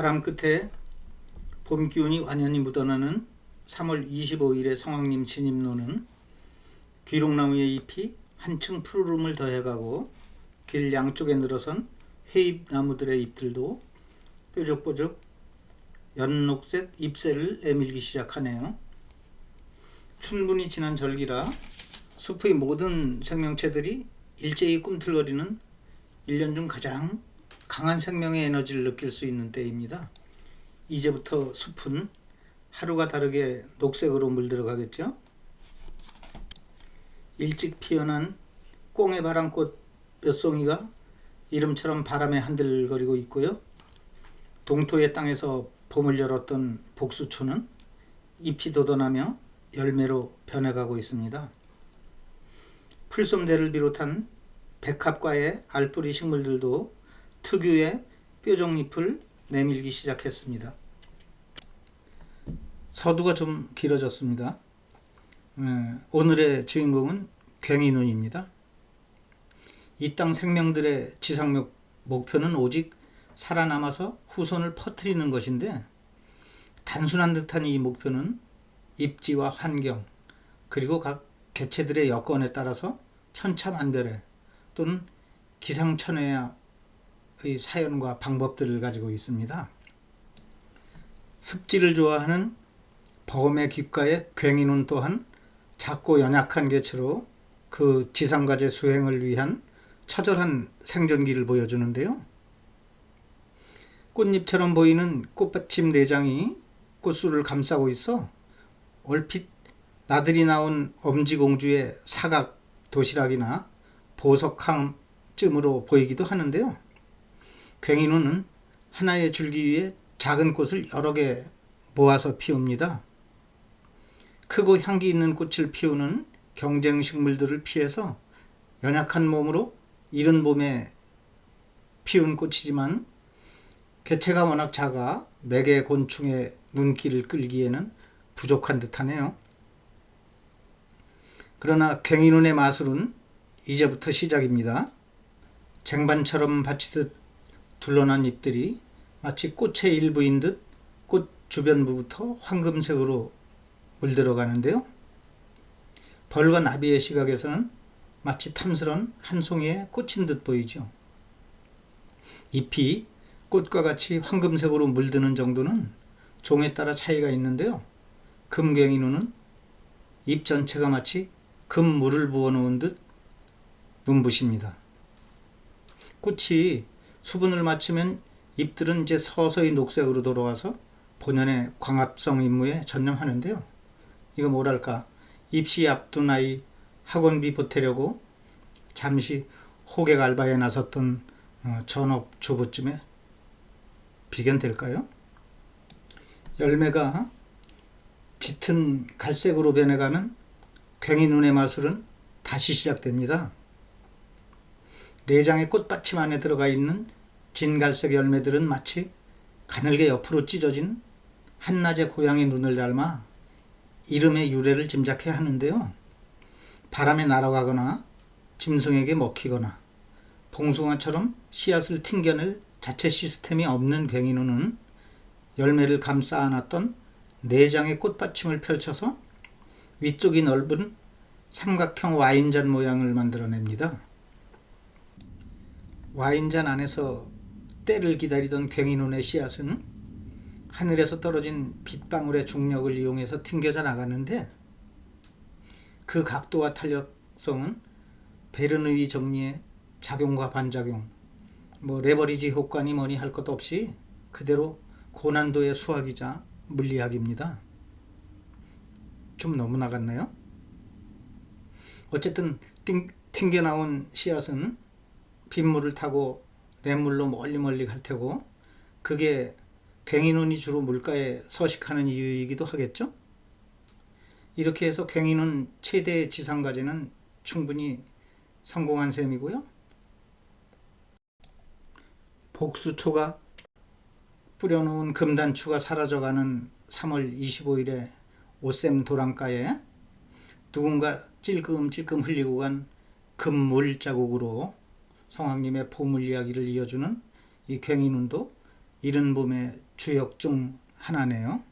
바람 끝에 봄 기운이 완연히 묻어나는 3월 25일의 성황님 진입로는 귀롱나무의 잎이 한층 푸르름을 더해가고 길 양쪽에 늘어선 회잎나무들의 잎들도 뾰족뾰족 연녹색 잎새를 내밀기 시작하네요. 춘분이 지난 절기라 숲의 모든 생명체들이 일제히 꿈틀거리는 1년 중 가장 강한 생명의 에너지를 느낄 수 있는 때입니다. 이제부터 숲은 하루가 다르게 녹색으로 물들어 가겠죠. 일찍 피어난 꽁의 바람꽃 몇 송이가 이름처럼 바람에 한들거리고 있고요. 동토의 땅에서 봄을 열었던 복수초는 잎이 돋아나며 열매로 변해가고 있습니다. 풀솜대를 비롯한 백합과의 알뿌리 식물들도 특유의 뾰족잎을 내밀기 시작했습니다. 서두가 좀 길어졌습니다. 에, 오늘의 주인공은 괭이눈입니다. 이 땅 생명들의 지상 목표는 오직 살아남아서 후손을 퍼뜨리는 것인데 단순한 듯한 이 목표는 입지와 환경 그리고 각 개체들의 여건에 따라서 천차만별의 또는 기상천외의 사연과 방법들을 가지고 있습니다. 습지를 좋아하는 범의 귓가의 괭이눈 또한 작고 연약한 개체로 그 지상과제 수행을 위한 처절한 생존기를 보여주는데요. 꽃잎처럼 보이는 꽃받침 내장이 꽃술을 감싸고 있어 얼핏 나들이 나온 엄지공주의 사각 도시락이나 보석함쯤으로 보이기도 하는데요. 괭이눈은 하나의 줄기 위에 작은 꽃을 여러 개 모아서 피웁니다. 크고 향기 있는 꽃을 피우는 경쟁 식물들을 피해서 연약한 몸으로 이른 봄에 피운 꽃이지만 개체가 워낙 작아 매개 곤충의 눈길을 끌기에는 부족한 듯하네요. 그러나 괭이눈의 마술은 이제부터 시작입니다. 쟁반처럼 받치듯 둘러난 잎들이 마치 꽃의 일부인 듯 꽃 주변부부터 황금색으로 물들어 가는데요. 벌과 나비의 시각에서는 마치 탐스런 한 송이의 꽃인 듯 보이죠. 잎이 꽃과 같이 황금색으로 물드는 정도는 종에 따라 차이가 있는데요. 금갱이눈은 잎 전체가 마치 금물을 부어 놓은 듯 눈부십니다. 꽃이 수분을 맞추면 잎들은 이제 서서히 녹색으로 돌아와서 본연의 광합성 임무에 전념하는데요. 이거 뭐랄까 입시 앞둔 아이 학원비 보태려고 잠시 호객 알바에 나섰던 어, 전업 주부쯤에 비견될까요? 열매가 짙은 갈색으로 변해가는 괭이 눈의 마술은 다시 시작됩니다. 내장의 꽃받침 안에 들어가 있는 진갈색 열매들은 마치 가늘게 옆으로 찢어진 한낮의 고양이 눈을 닮아 이름의 유래를 짐작해 하는데요. 바람에 날아가거나 짐승에게 먹히거나 봉숭아처럼 씨앗을 튕겨낼 자체 시스템이 없는 괭이눈은 열매를 감싸 안았던 내장의 꽃받침을 펼쳐서 위쪽이 넓은 삼각형 와인잔 모양을 만들어냅니다. 와인잔 안에서 때를 기다리던 괭이눈의 씨앗은 하늘에서 떨어진 빗방울의 중력을 이용해서 튕겨져 나가는데 그 각도와 탄력성은 베르누이 정리의 작용과 반작용, 뭐 레버리지 효과니 뭐니 할 것 없이 그대로 고난도의 수학이자 물리학입니다. 좀 너무 나갔나요? 어쨌든 튕겨 나온 씨앗은 빗물을 타고 냇물로 멀리 멀리 갈 테고 그게 괭이눈이 주로 물가에 서식하는 이유이기도 하겠죠. 이렇게 해서 괭이눈 최대의 지상과제는 충분히 성공한 셈이고요. 복수초가 뿌려놓은 금단추가 사라져가는 3월 25일에 오셈 도랑가에 누군가 찔끔찔끔 흘리고 간 금물 자국으로 성황님의 보물 이야기를 이어주는 이 괭이눈도 이른 봄의 주역 중 하나네요.